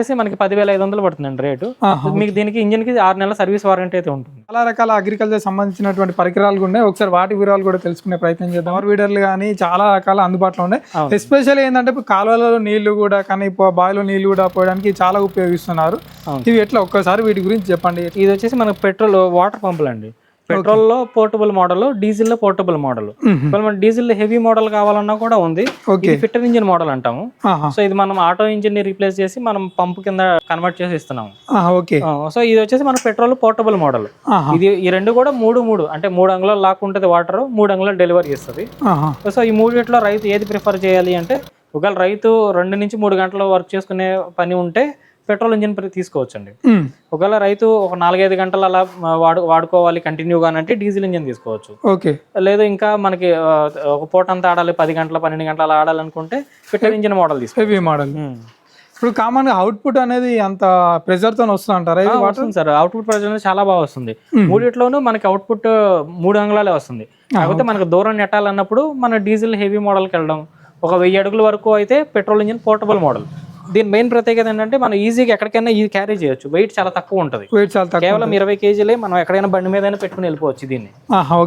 వచ్చేసి మనకి పదివేల ఐదు వందలు పడుతుందండి రేటు. మీకు దీనికి ఇంజిన్కి ఆరు నెలల సర్వీస్ వారంటీ అయితే ఉంటుంది. చాలా రకాల అగ్రికల్చర్ సంబంధించినటువంటి పరికరాలు కూడా ఉన్నాయి. ఒకసారి వాటి వివరాలు కూడా తెలుసుకునే ప్రయత్నం చేద్దాం. పవర్ వీడర్లు కానీ చాలా రకాల అందుబాటులో ఉన్నాయి. అవును. ఎస్పెషల్ ఏంటంటే ఇప్పుడు కాలువలలో నీళ్ళు కూడా కానీ బావిలో నీళ్ళు కూడా పోయడానికి చాలా ఉపయోగిస్తున్నారు. ఇవి ఎట్లా? ఒక్కసారి వీటి గురించి చెప్పండి. ఇది వచ్చేసి మనకి పెట్రోల్ వాటర్ పంపులు అండి పెట్రోల్లో పోర్టబుల్ మోడల్ డీజిల్లో పోర్టబుల్ మోడల్. మన డీజిల్ హెవీ మోడల్ కావాలన్నా కూడా ఉంది. ఫిట్టర్ ఇంజిన్ మోడల్ అంటాము. సో ఇది మనం ఆటో ఇంజిన్ని రీప్లేస్ చేసి మనం పంప్ కింద కన్వర్ట్ చేసి ఇస్తున్నాము. ఓకే. సో ఇది వచ్చేసి మన పెట్రోల్ పోర్టబుల్ మోడల్. ఇది ఈ రెండు కూడా మూడు మూడు అంటే మూడు అంగుళాలు లాక్ ఉంటుంది వాటర్ మూడు అంగుళాలు డెలివరీ ఇస్తుంది ఆహా. సో ఈ మూడిట్లో రైతు ఏది ప్రిఫర్ చేయాలి అంటే ఒకవేళ రైతు రెండు నుంచి మూడు గంటలు వర్క్ చేసుకునే పని ఉంటే పెట్రోల్ ఇంజిన్ తీసుకోవచ్చండి. ఒకవేళ రైతు ఒక నాలుగైదు గంటలు అలా వాడు వాడుకోవాలి కంటిన్యూగా అంటే డీజిల్ ఇంజిన్ తీసుకోవచ్చు. ఓకే. లేదు ఇంకా మనకి ఒక పూట అంతా ఆడాలి పది గంటల పన్నెండు గంటలు అలా ఆడాలనుకుంటే ఫిట్టర్ ఇంజిన్ మోడల్ తీసుకో హెవీ మోడల్ ఇప్పుడు కామన్గా అవుట్పుట్ అనేది అంత ప్రెజర్తో వస్తుంది అంటారా? వస్తుంది సార్. అవుట్పుట్ ప్రజెంట్ చాలా బాగా వస్తుంది. మూడిట్లోనూ మనకి అవుట్పుట్ మూడు అంగుళాలే వస్తుంది. కాకపోతే మనకు దూరం నెట్టాలన్నప్పుడు మన డీజిల్ హెవీ మోడల్కి వెళ్ళడం. ఒక వెయ్యి అడుగుల వరకు అయితే పెట్రోల్ ఇంజిన్ పోర్టబుల్ మోడల్. దీని మెయిన్ ప్రత్యేకత ఏంటంటే మనం ఈజీగా ఎక్కడికైనా ఇది క్యారీ చేయొచ్చు. వెయిట్ చాలా తక్కువ ఉంటుంది. వెయిట్ చాలా తక్కువ కేవలం ఇరవై కేజీలే మనం ఎక్కడైనా బండి మీద పెట్టుకుని వెళ్ళిపోవచ్చు దీన్ని.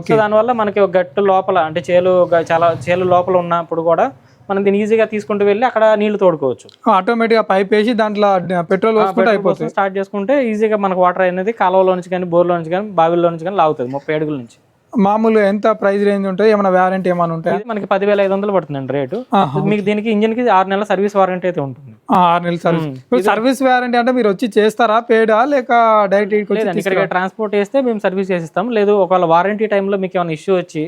సో దానివల్ల మనకి ఒక గట్టు లోపల అంటే చేలు చాలా చేలు లోపల ఉన్నప్పుడు కూడా మనం దీన్ని ఈజీగా తీసుకుంటూ వెళ్ళి అక్కడ నీళ్ళు తోడుకోవచ్చు. ఆటోమేటిక్గా పైప్ వేసి దాంట్లో పెట్రోల్ అయిపోతుంది స్టార్ట్ చేసుకుంటే ఈజీగా మనకు వాటర్ అనేది కాలువలో నుంచి కానీ బోర్లో నుంచి కానీ బావిలో నుంచి కానీ లాగుతుంది ముప్పై అడుగుల నుంచి. మామూలుగా ఎంత ప్రైస్ రేంజ్ ఉంటుంది ఏమైనా వ్యారంటీ ఏమైనా ఉంటాయి మనకి పదివేల ఐదు వందలు పడుతుందండి రేటు. మీకు దీనికి ఇంజిన్కి ఆరు నెలల సర్వీస్ వారంటీ అయితే ఉంటుంది. ఆరు నెలల సర్వీస్. ఇప్పుడు సర్వీస్ వ్యారంటీ అంటే మీరు వచ్చి చేస్తారా పేడా లేక డైరెక్ట్ ఇక్కడికి ట్రాన్స్పోర్ట్ చేస్తే మేము సర్వీస్ చేసిస్తాం. లేదు ఒకవేళ వారంటీ టైంలో మీకు ఏమైనా ఇష్యూ వచ్చి.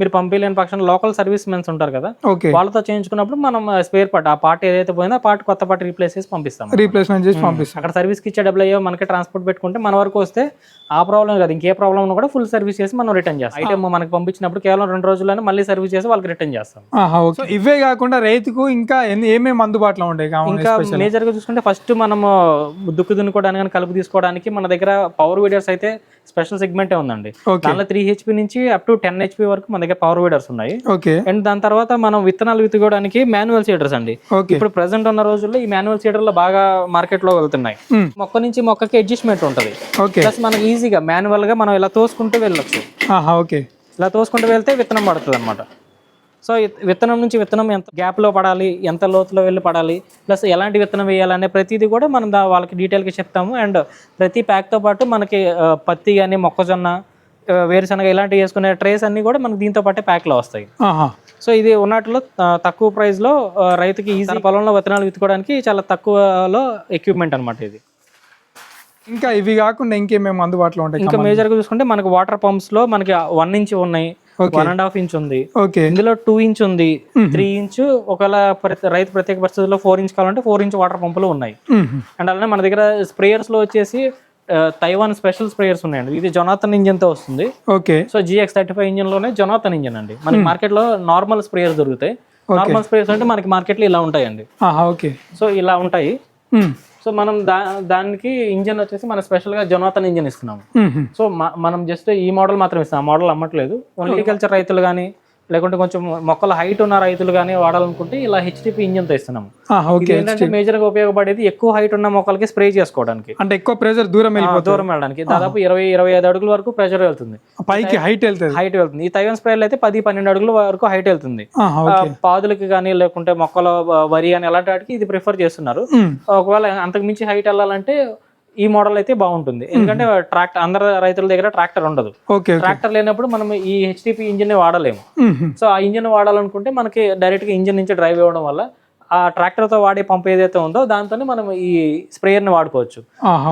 మీరు పంపించలేని పక్షంలో లోకల్ సర్వీస్ మెన్స్ ఉంటారు కదా వాళ్ళతో చేయించుకున్నప్పుడు మనం స్పేర్ పార్ట్ ఆ పార్ట్ ఏదైతే పోయిందో ఆ పార్ట్ కొత్త పార్ట్ రీప్లేస్ చేసి పంపిస్తాం రీప్లేస్మెంట్ చేసి పంపిస్తాం. అక్కడ సర్వీస్కి ఇచ్చే డబ్బులు అయ్యో మనకి ట్రాన్స్పోర్ట్ పెట్టుకుంటే మన వరకు వస్తే ఆ ప్రాబ్లం కాదు ఇంకే ప్రాబ్లం ఉన్నా కూడా ఫుల్ సర్వీస్ చేసి మనం రిటర్న్ చేస్తాం. ఐటమ్ మనకి పంపించినప్పుడు కేవలం రెండు రోజుల్లోనే మళ్ళీ సర్వీస్ చేసి వాళ్ళకి రిటర్న్ చేస్తాం. ఇవే కాకుండా రైతుకు ఇంకా ఏమేమి అందుబాటులో ఉంటాయి? కావాలి ఇంకా మేజర్గా చూసుకుంటే ఫస్ట్ మనము దుక్కు దున్నుకోవడానికి కానీ కలుపు తీసుకోవడానికి మన దగ్గర పవర్ వీడర్స్ అయితే స్పెషల్ సెగ్మెంటే ఉందండి. దానిలో త్రీ హెచ్పి నుంచి అప్ టు టెన్ హెచ్పి వరకు మన దగ్గర పవర్ వీడర్స్ ఉన్నాయి. ఓకే అండ్ దాని తర్వాత మనం విత్తనాలు విత్తుకోవడానికి మాన్యువల్ సీడర్స్ అండి. ఇప్పుడు ప్రెసెంట్ ఉన్న రోజుల్లో ఈ మాన్యువల్ సీడర్లు బాగా మార్కెట్లో వెళ్తున్నాయి. మ్మ్. మొక్క నుంచి మొక్కకి అడ్జస్ట్మెంట్ ఉంటుంది. ప్లస్ మనకి ఈజీగా మాన్యువల్గా మనం ఇలా తోసుకుంటూ వెళ్ళొచ్చు. ఓకే ఇలా తోసుకుంటూ వెళ్తే విత్తనం పడుతుంది అనమాట సో విత్తనం నుంచి విత్తనం ఎంత గ్యాప్లో పడాలి ఎంత లోతులో వెళ్ళి పడాలి ప్లస్ ఎలాంటి విత్తనం వేయాలనే ప్రతిదీ కూడా మనం దా వాళ్ళకి detail గా చెప్తాము. అండ్ ప్రతి pack తో పాటు మనకి పత్తి కానీ మొక్కజొన్న వేరుశనగ ఇలాంటివి వేసుకునే ట్రేస్ అన్ని కూడా మనకి దీంతో పాటే pack లో వస్తాయి. ఆహా. సో ఇది ఉన్నట్లు తక్కువ ప్రైస్లో ఆ, రైతుకి ఈజీ పొలంలో విత్తనాలు విత్తుకోవడానికి చాలా తక్కువలో ఎక్విప్మెంట్ అన్నమాట ఇది. ఇంకా ఇవి కాకుండా ఇంకేమేమి అందుబాటులో ఉంటాయి? ఇంకా మేజర్గా చూసుకుంటే మనకి వాటర్ పంప్స్లో మనకి వన్ ఇంచ్ ఉన్నాయి. వన్ అండ్ హాఫ్ ఇంచ్ ఉంది. ఓకే ఇందులో టూ ఇంచ్ ఉంది. త్రీ ఇంచ్ ఒకవేళ రైతు ప్రత్యేక పరిస్థితుల్లో ఫోర్ ఇంచ్ కావాలంటే ఫోర్ ఇంచ్ వాటర్ పంపులు ఉన్నాయి. అండ్ అలానే మన దగ్గర స్ప్రేయర్స్లో వచ్చేసి తైవాన్ స్పెషల్ స్ప్రేయర్స్ ఉన్నాయండి. ఇది జొనాథన్ ఇంజిన్తో వస్తుంది. Okay so GX thirty five ఇంజిన్లోనే Jonathan engine అండి. మనకి మార్కెట్లో నార్మల్ స్ప్రేయర్స్ దొరుకుతాయి. నార్మల్ స్ప్రేయర్స్ అంటే మనకి మార్కెట్లో ఇలా ఉంటాయండి. ఓకే సో ఇలా ఉంటాయి. మ్మ్. సో మనం దా దానికి ఇంజిన్ వచ్చేసి మనం స్పెషల్గా జొనాథన్ ఇంజిన్ ఇస్తున్నాము. సో మనం జస్ట్ ఈ మోడల్ మాత్రం ఇస్తాం ఆ మోడల్ అమ్మట్లేదు. ఓన్లీ కల్చర్ రైతులు కానీ లేకుంటే కొంచెం మొక్కల హైట్ ఉన్న రైతులు కానీ వాడాలనుకుంటే ఇలా హెచ్డిపి ఇంజిన్తో ఇస్తున్నాము ఏంటంటే మేజర్గా ఉపయోగపడేది ఎక్కువ హైట్ ఉన్న మొక్కలకి స్ప్రే చేసుకోవడానికి. అంటే ఎక్కువ ప్రెషర్ దూరం దూరం వెళ్ళడానికి. దాదాపు ఇరవై ఇరవై ఐదు అడుగుల వరకు ప్రెషర్ వెళ్తుంది. పైకి హైట్ వెళ్తుంది. హైట్ వెళ్తుంది. ఈ తైవన్ స్ప్రేలు అయితే పది పన్నెండు అడుగుల వరకు హైట్ వెళ్తుంది. పాదులకి కానీ లేకుంటే మొక్కల వరి కానీ అలాంటి వాటికి ఇది ప్రిఫర్ చేస్తున్నారు. ఒకవేళ అంతకు మించి హైట్ వెళ్ళాలంటే ఈ మోడల్ అయితే బాగుంటుంది. ఎందుకంటే ట్రాక్టర్ అందరి రైతుల దగ్గర ట్రాక్టర్ ఉండదు. ట్రాక్టర్ లేనప్పుడు మనం ఈ హెచ్డిపి ఇంజిన్ వాడలేము. సో ఆ ఇంజిన్ వాడాలనుకుంటే మనకి డైరెక్ట్గా ఇంజిన్ నుంచి డ్రైవ్ ఇవ్వడం వల్ల ఆ ట్రాక్టర్తో వాడే పంప్ ఏదైతే ఉందో దాంతోనే మనం ఈ స్ప్రేయర్ని వాడుకోవచ్చు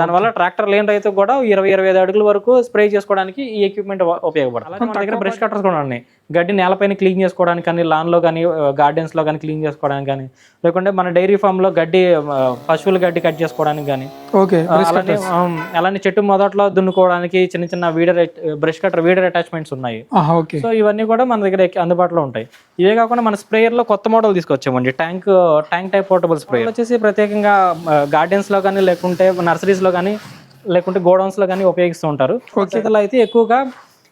దానివల్ల ట్రాక్టర్ లేని రైతు కూడా ఇరవై ఇరవై ఐదు అడుగుల వరకు స్ప్రే చేసుకోవడానికి ఈ ఎక్విప్మెంట్ ఉపయోగపడుతుంది. అలాగే మన దగ్గర బ్రష్ కట్టర్స్ కూడా ఉన్నాయి. గడ్డి నేలపైన క్లీన్ చేసుకోవడానికి కానీ లాన్లో కానీ గార్డెన్స్లో కానీ క్లీన్ చేసుకోవడానికి కానీ లేకుంటే మన డైరీ ఫామ్లో గడ్డి పశువుల గడ్డి కట్ చేసుకోవడానికి కానీ ఓకే అలానే అలానే చెట్టు మొదట్లో దున్నుకోవడానికి చిన్న చిన్న weeder brush cutter weeder attachments ఉన్నాయి. సో ఇవన్నీ కూడా మన దగ్గర అందుబాటులో ఉంటాయి. ఇవే కాకుండా మన స్ప్రేయర్లో కొత్త model తీసుకొచ్చామండి. Tank tank type portable spray వచ్చేసి ప్రత్యేకంగా గార్డెన్స్లో కానీ లేకుంటే నర్సరీస్లో కానీ లేకుంటే గోడౌన్స్లో కానీ ఉపయోగిస్తూ ఉంటారు. అయితే ఎక్కువగా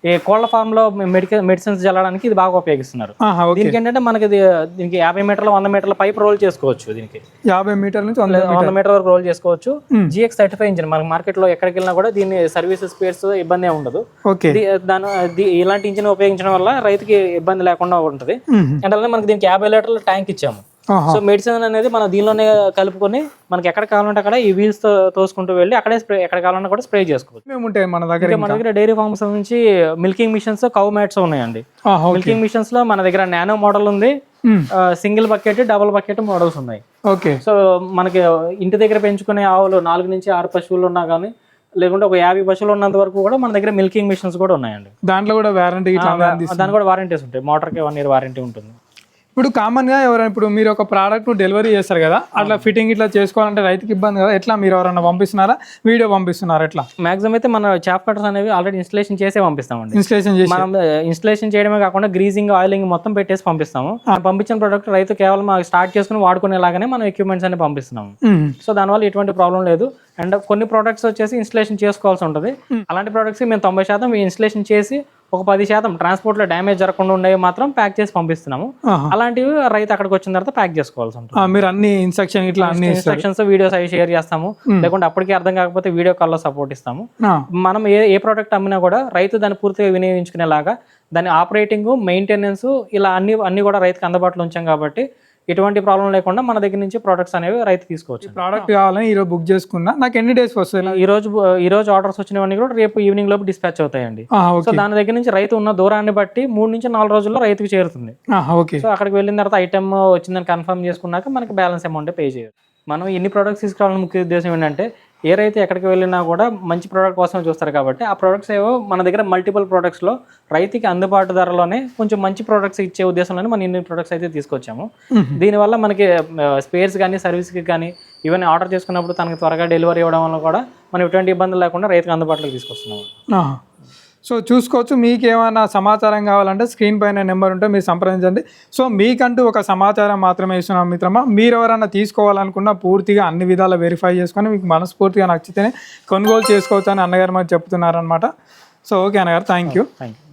ఈ కోళ్ళ ఫార్మ్లో మెడికల్ మెడిసిన్స్ చల్లడానికి ఇది బాగా ఉపయోగిస్తున్నారు. దీనికి ఏంటంటే మనకి దీనికి యాభై మీటర్ల వంద మీటర్ల పైప్ రోల్ చేసుకోవచ్చు దీనికి. యాభై మీటర్ల నుంచి వంద మీటర్. వరకు రోల్ చేసుకోవచ్చు. జిఎక్స్ సర్టిఫై ఇంజిన్ మనకి మార్కెట్లో ఎక్కడికి వెళ్ళినా కూడా దీన్ని సర్వీస్ స్పేర్స్ ఇబ్బంది ఉండదు. దాని ఇలాంటి ఇంజిన్ ఉపయోగించడం వల్ల రైతుకి ఇబ్బంది లేకుండా ఉంటుంది. అలానే మనకి దీనికి యాభై లీటర్ల ట్యాంక్ ఇచ్చాము. సో మెడిసిన్ అనేది మనం దీనిలోనే కలుపుకొని మనకి ఎక్కడ కావాలంటే అక్కడ ఈ వీల్స్తో తోసుకుంటూ వెళ్ళి అక్కడే స్ప్రే ఎక్కడ కావాలన్నా కూడా స్ప్రే చేసుకోవచ్చు. మేము ఉంటాయి మన దగ్గర మన దగ్గర డైరీ ఫార్మ్స్ నుంచి మిల్కింగ్ మిషన్స్ కౌ మ్యాట్స్ ఉన్నాయండి. మిల్కింగ్ మిషన్స్లో మన దగ్గర నానో మోడల్ ఉంది. Single bucket double bucket models ఉన్నాయి. ఓకే. సో మనకి ఇంటి దగ్గర పెంచుకునే ఆవులు నాలుగు నుంచి ఆరు పశువులు ఉన్నా కానీ లేకుంటే ఒక యాభై పశువులు ఉన్నంత వరకు కూడా మన దగ్గర మిల్కింగ్ మిషన్స్ కూడా ఉన్నాయండి. దాంట్లో కూడా వారంటీ దానికి కూడా వారంటీస్ ఉంటాయి. మోటార్కి వన్ ఇయర్ వారంటీ ఉంటుంది. ఇప్పుడు కామన్గా ఎవరైనా ఇప్పుడు మీరు ఒక ప్రోడక్ట్ డెలివరీ చేస్తారు కదా అట్లా ఫిట్టింగ్ ఇట్లా చేసుకోవాలంటే రైతుకి ఇబ్బంది కదా ఎట్లా మీరు ఎవరైనా పంపిస్తున్నారా? వీడియో పంపిస్తున్నారా ఎట్లా? మాక్సిమం అయితే మన చాప్ కట్టర్స్ అనేవి ఆల్రెడీ ఇన్స్టలేషన్ చేసే పంపిస్తామండి. ఇన్స్టలేషన్ చేసి. మనం ఇన్స్టలేషన్ చేయడమే కాకుండా గ్రీజింగ్ ఆయిలింగ్ మొత్తం పెట్టేసి పంపిస్తాము. పంపించిన ప్రోడక్ట్ రైతు కేవలం స్టార్ట్ చేసుకుని వాడుకునేలాగానే మనం ఎక్విప్మెంట్స్ అన్ని పంపిస్తున్నాము. సో దానివల్ల ఎటువంటి ప్రాబ్లం లేదు. అండ్ కొన్ని ప్రోడక్ట్స్ వచ్చేసి ఇన్స్టలేషన్ చేసుకోవాల్సి ఉంటుంది. అలాంటి ప్రోడక్ట్స్ మేము తొంభై శాతం ఇన్స్టలేషన్ చేసి ఒక పది శాతం ట్రాన్స్పోర్ట్లో డ్యామేజ్ జరగకుండా ఉండేవి మాత్రం ప్యాక్ చేసి పంపిస్తున్నాము. అలాంటివి రైతు అక్కడికి వచ్చిన తర్వాత ప్యాక్ చేసుకోవాల్సి ఉంటుంది. మీరు అన్ని ఇన్స్ట్రక్షన్ ఇట్లా అన్ని ఇన్స్ట్రక్షన్స్ వీడియోస్ అవి షేర్ చేస్తాము. లేకుంటే అప్పటికి అర్థం కాకపోతే వీడియో కాల్లో సపోర్ట్ ఇస్తాము. మనం ఏ ఏ ప్రోడక్ట్ అమ్మినా కూడా రైతు దాన్ని పూర్తిగా వినియోగించుకునేలాగా దాని ఆపరేటింగ్ మెయింటెనెన్స్ ఇలా అన్ని అన్ని కూడా రైతుకి అందుబాటులో ఉంచాం కాబట్టి ఎటువంటి ప్రాబ్లం లేకుండా మన దగ్గర నుంచి ప్రోడక్ట్స్ అనేవి రైతు తీసుకోవచ్చు. ప్రోడక్ట్ కావాలని ఈరోజు బుక్ చేసుకున్నా నాకు ఎన్ని డేస్ వస్తాయి? ఈ రోజు ఈ రోజు ఆర్డర్స్ వచ్చినవన్నీ కూడా రేపు ఈవినింగ్ లోపు డిస్పాచ్ అవుతాయండి. సో దాని దగ్గర నుంచి రైతు ఉన్న దూరాన్ని బట్టి మూడు నుంచి నాలుగు రోజుల్లో రైతుకి చేరుతుంది. ఓకే. సో అక్కడికి వెళ్ళిన తర్వాత ఐటమ్ వచ్చిందని కన్ఫర్మ్ చేసుకున్నాక మనకి బ్యాలెన్స్ అమౌంట్ పే చేయాలి మనం ఎన్ని ప్రోడక్ట్స్ తీసుకురావాలని ముఖ్య ఉద్దేశం ఏంటంటే ఏ రైతు ఎక్కడికి వెళ్ళినా కూడా మంచి ప్రోడక్ట్ కోసం చూస్తారు కాబట్టి ఆ ప్రోడక్ట్స్ ఏవో మన దగ్గర మల్టిపుల్ ప్రోడక్ట్స్లో రైతుకి అందుబాటు ధరలోనే కొంచెం మంచి ప్రోడక్ట్స్ ఇచ్చే ఉద్దేశంలోనే మనం ఇన్ని ప్రోడక్ట్స్ అయితే తీసుకొచ్చాము. దీనివల్ల మనకి స్పేర్స్ కానీ సర్వీస్కి కానీ ఈవెన్ ఆర్డర్ చేసుకున్నప్పుడు తనకి త్వరగా డెలివరీ ఇవ్వడం వల్ల కూడా మనం ఎటువంటి ఇబ్బందులు లేకుండా రైతుకి అందుబాటులోకి తీసుకొస్తున్నాము. సో చూసుకోవచ్చు మీకు ఏమైనా సమాచారం కావాలంటే స్క్రీన్ పైన నెంబర్ ఉంటే మీరు సంప్రదించండి. సో మీకంటూ ఒక సమాచారం మాత్రమే ఇస్తున్నాం మిత్రమా. మీరు ఎవరైనా తీసుకోవాలనుకున్నా పూర్తిగా అన్ని విధాలు వెరిఫై చేసుకొని మీకు మనస్ఫూర్తిగా నచ్చితేనే కొనుగోలు చేసుకోవచ్చు అని అన్నగారు మాకు చెప్తున్నారనమాట సో ఓకే అన్నగారు థ్యాంక్ యూ థ్యాంక్ యూ